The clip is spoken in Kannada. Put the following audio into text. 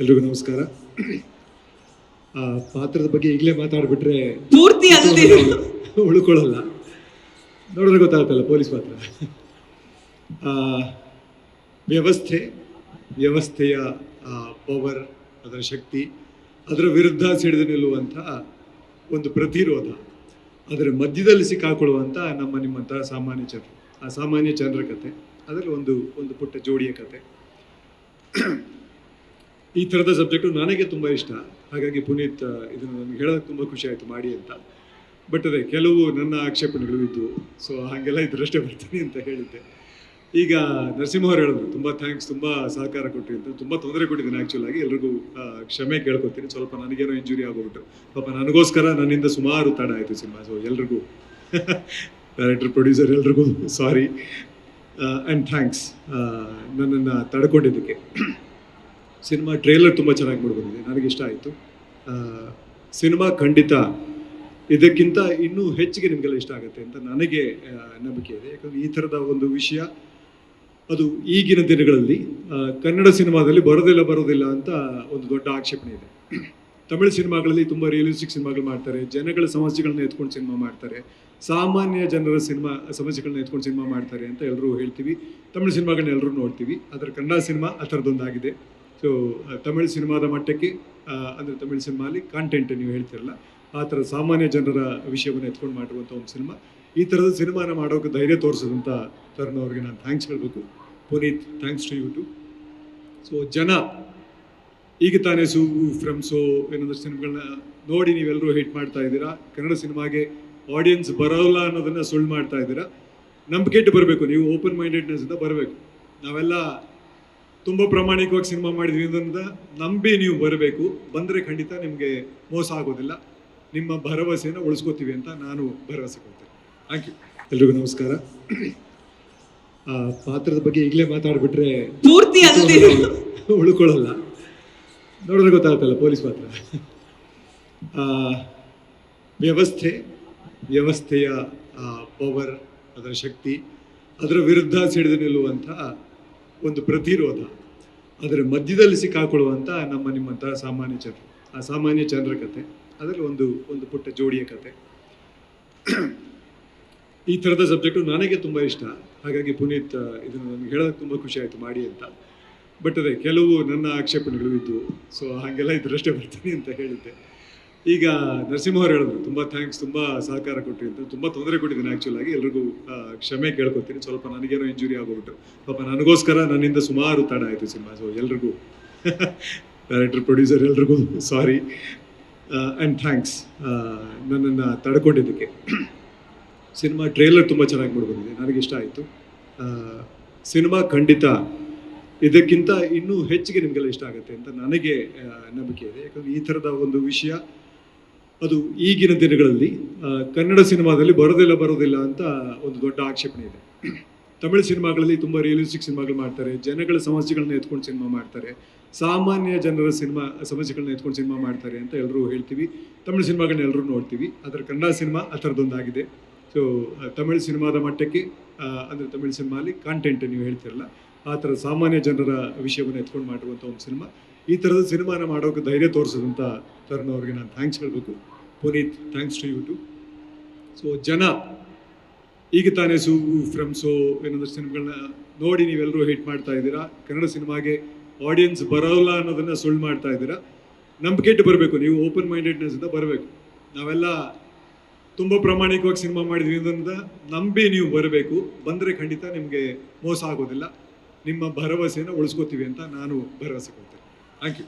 ಎಲ್ರಿಗೂ ನಮಸ್ಕಾರ. ಆ ಪಾತ್ರದ ಬಗ್ಗೆ ಈಗಲೇ ಮಾತಾಡ್ಬಿಟ್ರೆ ಪೂರ್ತಿ ಉಳ್ಕೊಳ್ಳಲ್ಲ. ನೋಡಿದ್ರೆ ಗೊತ್ತಾಗುತ್ತಲ್ಲ ಪೊಲೀಸ್ ಪಾತ್ರ. ಆ, ವ್ಯವಸ್ಥೆ ವ್ಯವಸ್ಥೆಯ ಪವರ್ ಅದರ ಶಕ್ತಿ ಅದರ ವಿರುದ್ಧ ಸಿಡಿದು ನಿಲ್ಲುವಂತಹ ಒಂದು ಪ್ರತಿರೋಧ ಅದರ ಮಧ್ಯದಲ್ಲಿ ಸಿಕ್ಕಾಕೊಳ್ಳುವಂಥ ನಮ್ಮ ನಿಮ್ಮಂತಹ ಸಾಮಾನ್ಯ ಜನರು. ಆ ಸಾಮಾನ್ಯ ಜನರ ಕತೆ ಅದರಲ್ಲಿ ಒಂದು ಒಂದು ಪುಟ್ಟ ಜೋಡಿಯ ಕತೆ. ಈ ಥರದ ಸಬ್ಜೆಕ್ಟು ನನಗೆ ತುಂಬ ಇಷ್ಟ. ಹಾಗಾಗಿ ಪುನೀತ್ ಇದನ್ನು ನನಗೆ ಹೇಳೋದಕ್ಕೆ ತುಂಬ ಖುಷಿ ಆಯಿತು, ಮಾಡಿ ಅಂತ. ಬಟ್ ಅದೇ, ಕೆಲವು ನನ್ನ ಆಕ್ಷೇಪಣೆಗಳು ಇದ್ದವು ಸೊ ಹಾಗೆಲ್ಲ ಇದ್ರಷ್ಟೇ ಬರ್ತೀನಿ ಅಂತ ಹೇಳಿದ್ದೆ. ಈಗ ನರಸಿಂಹ ಅವರು ಹೇಳಿದ್ರು, ತುಂಬ ಥ್ಯಾಂಕ್ಸ್ ತುಂಬ ಸಹಕಾರ ಕೊಟ್ಟರಿ ಅಂತ. ತುಂಬ ತೊಂದರೆ ಕೊಟ್ಟಿದ್ದೀನಿ ಆ್ಯಕ್ಚುಲಾಗಿ ಎಲ್ರಿಗೂ ಕ್ಷಮೆ ಕೇಳ್ಕೊತೀನಿ. ಸ್ವಲ್ಪ ನನಗೇನೋ ಇಂಜುರಿ ಆಗೋಗ್ಬಿಟ್ಟು ಪಾಪ ನನಗೋಸ್ಕರ ನನ್ನಿಂದ ಸುಮಾರು ತಡ ಆಯಿತು ಸಿನಿಮಾ. ಸೊ ಎಲ್ರಿಗೂ ಡೈರೆಕ್ಟರ್ ಪ್ರೊಡ್ಯೂಸರ್ ಎಲ್ರಿಗೂ ಸಾರಿ ಆ್ಯಂಡ್ ಥ್ಯಾಂಕ್ಸ್ ನನ್ನನ್ನು ತಡ್ಕೊಂಡಿದ್ದಕ್ಕೆ. ಸಿನಿಮಾ ಟ್ರೇಲರ್ ತುಂಬ ಚೆನ್ನಾಗಿ ಮಾಡ್ಬಂದಿದೆ, ನನಗೆ ಇಷ್ಟ ಆಯಿತು. ಸಿನಿಮಾ ಖಂಡಿತ ಇದಕ್ಕಿಂತ ಇನ್ನೂ ಹೆಚ್ಚಿಗೆ ನಿಮಗೆಲ್ಲ ಇಷ್ಟ ಆಗುತ್ತೆ ಅಂತ ನನಗೆ ನಂಬಿಕೆ ಇದೆ. ಯಾಕಂದರೆ ಈ ಥರದ ಒಂದು ವಿಷಯ, ಅದು ಈಗಿನ ದಿನಗಳಲ್ಲಿ ಕನ್ನಡ ಸಿನಿಮಾದಲ್ಲಿ ಬರೋದಿಲ್ಲ ಬರೋದಿಲ್ಲ ಅಂತ ಒಂದು ದೊಡ್ಡ ಆಕ್ಷೇಪಣೆ ಇದೆ. ತಮಿಳು ಸಿನಿಮಾಗಳಲ್ಲಿ ತುಂಬ ರಿಯಲಿಸ್ಟಿಕ್ ಸಿನಿಮಾಗಳು ಮಾಡ್ತಾರೆ, ಜನಗಳ ಸಮಸ್ಯೆಗಳನ್ನ ಎತ್ಕೊಂಡು ಸಿನಿಮಾ ಮಾಡ್ತಾರೆ, ಸಾಮಾನ್ಯ ಜನರ ಸಿನಿಮಾ, ಸಮಸ್ಯೆಗಳನ್ನ ಎತ್ಕೊಂಡು ಸಿನಿಮಾ ಮಾಡ್ತಾರೆ ಅಂತ ಎಲ್ಲರೂ ಹೇಳ್ತೀವಿ. ತಮಿಳು ಸಿನಿಮಾಗಳನ್ನ ಎಲ್ಲರೂ ನೋಡ್ತೀವಿ. ಅದರ ಕನ್ನಡ ಸಿನಿಮಾ ಆ ಥರದ್ದೊಂದಾಗಿದೆ ಸೊ ತಮಿಳು ಸಿನಿಮಾದ ಮಟ್ಟಕ್ಕೆ ಅಂದರೆ ತಮಿಳು ಸಿನಿಮಾಲಿ ಕಾಂಟೆಂಟ್ ನೀವು ಹೇಳ್ತಿರಲ್ಲ, ಆ ಥರ ಸಾಮಾನ್ಯ ಜನರ ವಿಷಯವನ್ನು ಎತ್ಕೊಂಡು ಮಾಡಿರುವಂಥ ಒಂದು ಸಿನಿಮಾ. ಈ ಥರದ ಸಿನಿಮಾನ ಮಾಡೋಕೆ ಧೈರ್ಯ ತೋರಿಸಿದಂಥ ತರುಣ್ ಅವ್ರಿಗೆ ನಾನು ಥ್ಯಾಂಕ್ಸ್ ಹೇಳಬೇಕು. Puneeth thanks to you too so ಜನ, ಈಗ ತಾನೇ ಫ್ರಮ್ ಸೋ ಏನಂದ್ರೆ ಸಿನಿಮಾಗಳನ್ನ ನೋಡಿ ನೀವೆಲ್ಲರೂ ಹಿಟ್ ಮಾಡ್ತಾ ಇದ್ದೀರಾ. ಕನ್ನಡ ಸಿನಿಮಾಗೆ ಆಡಿಯನ್ಸ್ ಬರೋಲ್ಲ ಅನ್ನೋದನ್ನ ಸುಳ್ಳು ಮಾಡ್ತಾ ಇದ್ದೀರಾ. ನಂಬಿಕೆ ಇಟ್ಟು ಬರಬೇಕು, ನೀವು ಓಪನ್ ಮೈಂಡೆಡ್ನೆಸ್ ಇಂದ ಬರಬೇಕು. ನಾವೆಲ್ಲ ತುಂಬ ಪ್ರಾಮಾಣಿಕವಾಗಿ ಸಿನಿಮಾ ಮಾಡಿದ್ವಿ ಅಂತ ನಂಬಿ ನೀವು ಬರಬೇಕು. ಬಂದರೆ ಖಂಡಿತ ನಿಮಗೆ ಮೋಸ ಆಗೋದಿಲ್ಲ. ನಿಮ್ಮ ಭರವಸೆಯನ್ನು ಉಳಿಸ್ಕೋತೀವಿ ಅಂತ ನಾನು ಭರವಸೆ ಕೊಡ್ತೇನೆ. ಥ್ಯಾಂಕ್ ಯು ಎಲ್ರಿಗೂ ನಮಸ್ಕಾರ. ಆ ಪಾತ್ರದ ಬಗ್ಗೆ ಈಗಲೇ ಮಾತಾಡ್ಬಿಟ್ರೆ ಪೂರ್ತಿ ಉಳ್ಕೊಳ್ಳಲ್ಲ. ನೋಡಿದ್ರೆ ಗೊತ್ತಾಗುತ್ತಲ್ಲ ಪೊಲೀಸ್ ಪಾತ್ರ. ವ್ಯವಸ್ಥೆ ವ್ಯವಸ್ಥೆಯ ಪವರ್ ಅದರ ಶಕ್ತಿ ಅದರ ವಿರುದ್ಧ ಸಿಡಿದು ನಿಲ್ಲುವಂಥ ಒಂದು ಪ್ರತಿರೋಧ. ಅದರ ಮಧ್ಯದಲ್ಲಿ ಸಿಕ್ಕಾಕೊಳ್ಳುವಂಥ ನಮ್ಮ ನಿಮ್ಮಂಥ ಸಾಮಾನ್ಯ ಜನರು. ಆ ಸಾಮಾನ್ಯ ಜನರ ಕತೆ, ಅದರಲ್ಲಿ ಒಂದು ಒಂದು ಪುಟ್ಟ ಜೋಡಿಯ ಕತೆ. ಈ ಥರದ ಸಬ್ಜೆಕ್ಟು ನನಗೆ ತುಂಬ ಇಷ್ಟ. ಹಾಗಾಗಿ ಪುನೀತ್ ಇದನ್ನು ನನಗೆ ಹೇಳೋದಕ್ಕೆ ತುಂಬ ಖುಷಿ ಆಯಿತು ಮಾಡಿ ಅಂತ. ಬಟ್ ಅದೇ, ಕೆಲವು ನನ್ನ ಆಕ್ಷೇಪಣೆಗಳು ಇದ್ದವು ಸೊ ಹಾಗೆಲ್ಲ ಇದರಷ್ಟೇ ಬರ್ತೀನಿ ಅಂತ ಹೇಳಿದ್ದೆ. ಈಗ ನರಸಿಂಹ ಅವರು ಹೇಳಿದ್ರು, ತುಂಬ ಥ್ಯಾಂಕ್ಸ್ ತುಂಬ ಸಹಕಾರ ಕೊಟ್ಟರಿ ಅಂತ. ತುಂಬ ತೊಂದರೆ ಕೊಟ್ಟಿದ್ದೀನಿ ಆ್ಯಕ್ಚುಲಾಗಿ ಎಲ್ರಿಗೂ ಕ್ಷಮೆ ಕೇಳ್ಕೊತೀನಿ. ಸ್ವಲ್ಪ ನನಗೇನೋ ಇಂಜುರಿ ಆಗೋಗ್ಬಿಟ್ಟು ಪಾಪ ನನಗೋಸ್ಕರ ನನ್ನಿಂದ ಸುಮಾರು ತಡ ಆಯಿತು ಸಿನಿಮಾ. ಸೊ ಎಲ್ರಿಗೂ ಡೈರೆಕ್ಟರ್ ಪ್ರೊಡ್ಯೂಸರ್ ಎಲ್ರಿಗೂ ಸಾರಿ ಆ್ಯಂಡ್ ಥ್ಯಾಂಕ್ಸ್ ನನ್ನನ್ನು ತಡ್ಕೊಂಡಿದ್ದಕ್ಕೆ. ಸಿನಿಮಾ ಟ್ರೇಲರ್ ತುಂಬ ಚೆನ್ನಾಗಿ ಮೂಡಿಬಂದಿದೆ ನನಗೆ ಇಷ್ಟ ಆಯಿತು. ಸಿನಿಮಾ ಖಂಡಿತ ಇದಕ್ಕಿಂತ ಇನ್ನೂ ಹೆಚ್ಚಿಗೆ ನಿಮಗೆಲ್ಲ ಇಷ್ಟ ಆಗುತ್ತೆ ಅಂತ ನನಗೆ ನಂಬಿಕೆ ಇದೆ. ಯಾಕಂದರೆ ಈ ಥರದ ಒಂದು ವಿಷಯ ಅದು ಈಗಿನ ದಿನಗಳಲ್ಲಿ ಕನ್ನಡ ಸಿನಿಮಾದಲ್ಲಿ ಬರೋದಿಲ್ಲ ಬರೋದಿಲ್ಲ ಅಂತ ಒಂದು ದೊಡ್ಡ ಆಕ್ಷೇಪಣೆ ಇದೆ. ತಮಿಳು ಸಿನಿಮಾಗಳಲ್ಲಿ ತುಂಬ ರಿಯಲಿಸ್ಟಿಕ್ ಸಿನಿಮಾಗಳು ಮಾಡ್ತಾರೆ, ಜನಗಳ ಸಮಸ್ಯೆಗಳನ್ನ ಎತ್ಕೊಂಡು ಸಿನಿಮಾ ಮಾಡ್ತಾರೆ, ಸಾಮಾನ್ಯ ಜನರ ಸಿನಿಮಾ, ಸಮಸ್ಯೆಗಳನ್ನ ಎತ್ಕೊಂಡು ಸಿನಿಮಾ ಮಾಡ್ತಾರೆ ಅಂತ ಎಲ್ಲರೂ ಹೇಳ್ತೀವಿ. ತಮಿಳು ಸಿನಿಮಾಗಳನ್ನ ಎಲ್ಲರೂ ನೋಡ್ತೀವಿ. ಅದರ ಕನ್ನಡ ಸಿನಿಮಾ ಆ ಥರದ್ದೊಂದಾಗಿದೆ. ಸೊ ತಮಿಳು ಸಿನಿಮಾದ ಮಟ್ಟಕ್ಕೆ ಅಂದರೆ ತಮಿಳು ಸಿನಿಮಾಲಿ ಕಾಂಟೆಂಟ್ ನೀವು ಹೇಳ್ತಿರಲ್ಲ ಆ ಥರ ಸಾಮಾನ್ಯ ಜನರ ವಿಷಯವನ್ನು ಎತ್ಕೊಂಡು ಮಾಡಿರುವಂಥ ಒಂದು ಸಿನಿಮಾ. ಈ ಥರದ ಸಿನಿಮಾನ ಮಾಡೋಕೆ ಧೈರ್ಯ ತೋರಿಸಿದಂಥ ತರುಣ ಅವ್ರಿಗೆ ನಾನು ಥ್ಯಾಂಕ್ಸ್ ಹೇಳಬೇಕು. Puneeth thanks to you too so ಜನ ಈಗ ತಾನೇ ಸೂ ಫ್ರಮ್ಸು ಏನಂದ್ರೆ ಸಿನಿಮಾಗಳನ್ನ ನೋಡಿ ನೀವೆಲ್ಲರೂ ಹಿಟ್ ಮಾಡ್ತಾ ಇದ್ದೀರಾ. ಕನ್ನಡ ಸಿನಿಮಾಗೆ ಆಡಿಯನ್ಸ್ ಬರೋಲ್ಲ ಅನ್ನೋದನ್ನು ಸುಳ್ಳು ಮಾಡ್ತಾ ಇದ್ದೀರಾ. ನಂಬಿಕೆ ಇಟ್ಟು ಬರಬೇಕು, ನೀವು ಓಪನ್ ಮೈಂಡೆಡ್ನೆಸ್ ಇಂದ ಬರಬೇಕು. ನಾವೆಲ್ಲ ತುಂಬ ಪ್ರಾಮಾಣಿಕವಾಗಿ ಸಿನಿಮಾ ಮಾಡಿದ್ವಿ ಅಂತ ನಂಬಿ ನೀವು ಬರಬೇಕು. ಬಂದರೆ ಖಂಡಿತ ನಿಮಗೆ ಮೋಸ ಆಗೋದಿಲ್ಲ. ನಿಮ್ಮ ಭರವಸೆಯನ್ನು ಉಳಿಸ್ಕೋತೀವಿ ಅಂತ ನಾನು ಭರವಸೆ ಕೊಡ್ತೇನೆ. Thank you